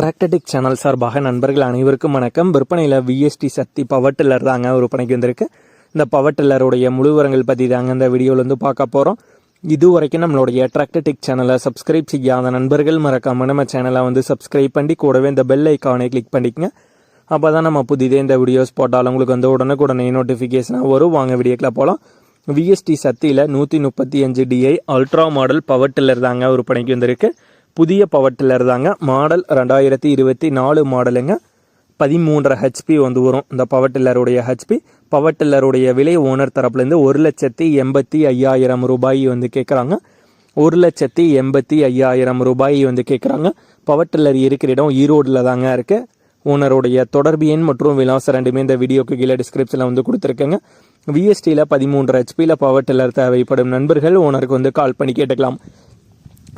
டிராக்டடிக் channel சார்பாக நண்பர்கள் அனைவருக்கும் வணக்கம். விற்பனையில் விஎஸ்டி சக்தி பவர் டில்லர் தாங்க விற்பனைக்கு வந்திருக்கு. இந்த பவர் டில்லருடைய முழுவரங்கள் பற்றி தாங்க இந்த வீடியோவில் வந்து பார்க்க போகிறோம் இது வரைக்கும் நம்மளுடைய டிராக்டடிக் சேனலை சப்ஸ்கிரைப் செய்யாத நண்பர்கள் மறக்காம நம்ம சேனலை வந்து சப்ஸ்கிரைப் பண்ணி கூடவே இந்த பெல் ஐக்கானை கிளிக் பண்ணிக்கங்க. அப்போ தான் நம்ம புதிதே இந்த வீடியோஸ் போட்டாலும் உங்களுக்கு வந்து உடனுக்குடனே நோட்டிஃபிகேஷனாக வரும். வாங்க வீடியோக்கில் போகலாம் விஎஸ்டி சக்தியில் நூற்றி முப்பத்தி அஞ்சு DI ultra model power tiller தாங்க விற்பனைக்கு வந்திருக்கு. புதிய பவர் டில்லர் தாங்க. மாடல் ரெண்டாயிரத்தி இருபத்தி நாலு மாடலுங்க பதிமூன்றரை ஹெச்பி வந்து வரும். இந்த பவர் டில்லருடைய ஹெச்பி பவர் டில்லருடைய விலை ஓனர் தரப்புலேருந்து ஒரு லட்சத்தி எண்பத்தி ஐயாயிரம் ரூபாய் வந்து கேட்குறாங்க ஒரு லட்சத்தி எண்பத்தி ஐயாயிரம் ரூபாய் வந்து கேட்குறாங்க பவர் டில்லர் இருக்கிற இடம் ஈரோடில் தாங்க இருக்குது ஓனருடைய தொடர்பு எண் மற்றும் விலாசம் ரெண்டுமே இந்த வீடியோக்கு கீழே டிஸ்கிரிப்ஷனில் வந்து கொடுத்துருக்கேங்க. விஎஸ்டியில் பதிமூன்று ஹெச்பியில் பவர் டில்லர் தேவைப்படும் நண்பர்கள் ஓனருக்கு வந்து கால் பண்ணி கேட்டுக்கலாம்.